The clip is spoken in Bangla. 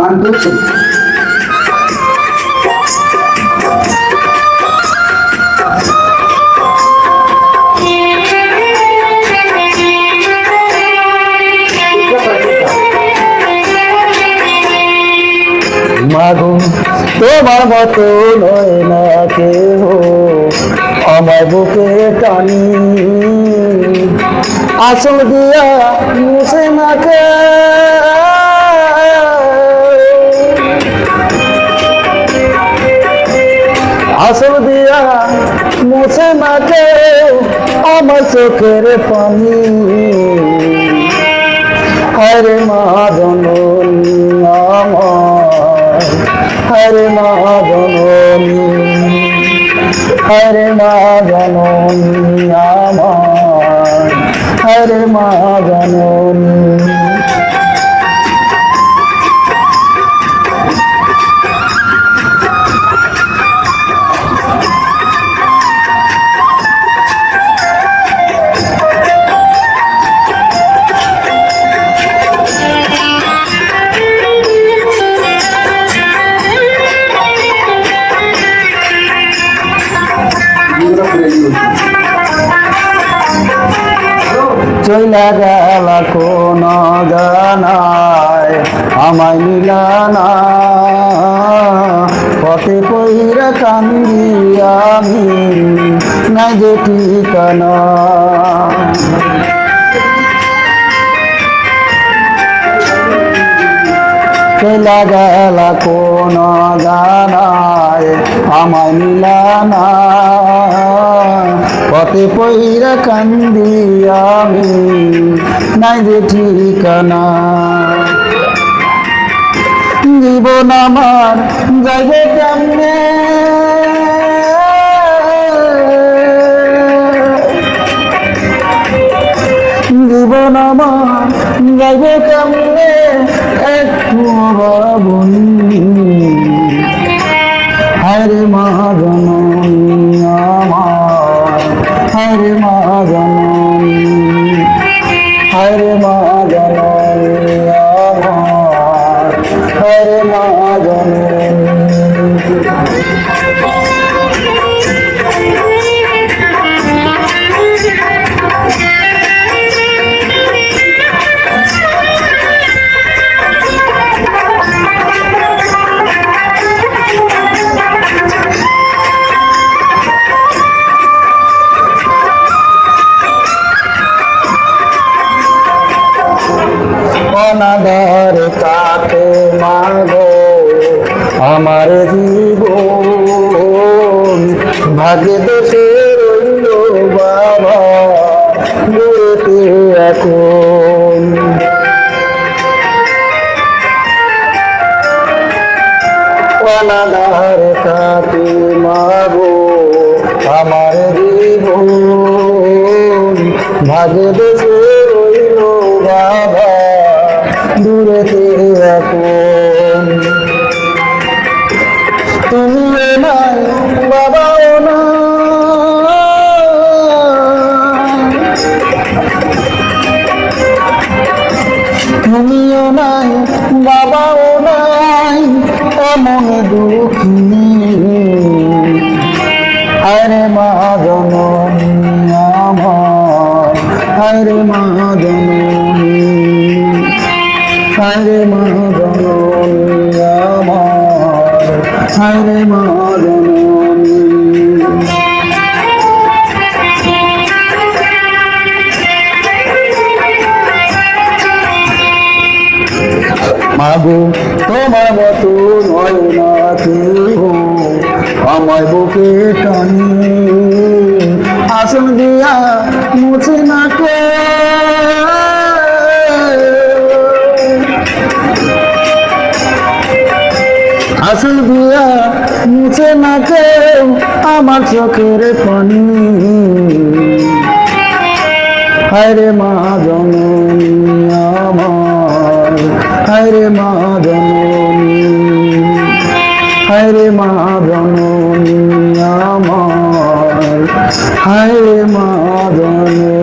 আন্তরিক মাগো তোমার মতো নয় না কেহ, আমার বুকে টানি। আসল দিয়া মুছে না কে মুছে না কে আমার চোখের পানি। হরে মা জননী আমার হরে মা জননী হরে মা আমার হরে মা চইলা গেল কোন গানায় আমায় মিলানা পথে কইরা কান্দি আমি, নাই যে ঠিকানা। চইলা গেল কোন গানায় আমায় মিলানা পথে পইরা কান্দি আমি নাই যে ঠিকানা। জীবন আমার, যাইবে কেমনে? জীবন আমার, যাইবে কেমনে? একটু বাবুনি হরে মা জননী আমার হরে অনাদার কাকে মাগো? আমার জীবন ভাগ্যে দেশে রইল বাবা দূরেতে এখন। মাগো? আমার জীবন ভাগ্যে দেশে দূরেতে এখন তুমি নাই বাবাও না। তুমিও নাই, বাবাও নাই, এমন দুঃখী। আরে মা জননী আরে মা আরে মা জননী। মাগো, তোমার মতো নয় না কেউ আমায় বুকে টানি। আসন দিয়া মুছে না কে আসল দিয়া মুছে না কেউ আমার চোখের পানি। হরে মা জননী আমার হরে মা জননী। হরে মা জননী আমার হরে মা জননী।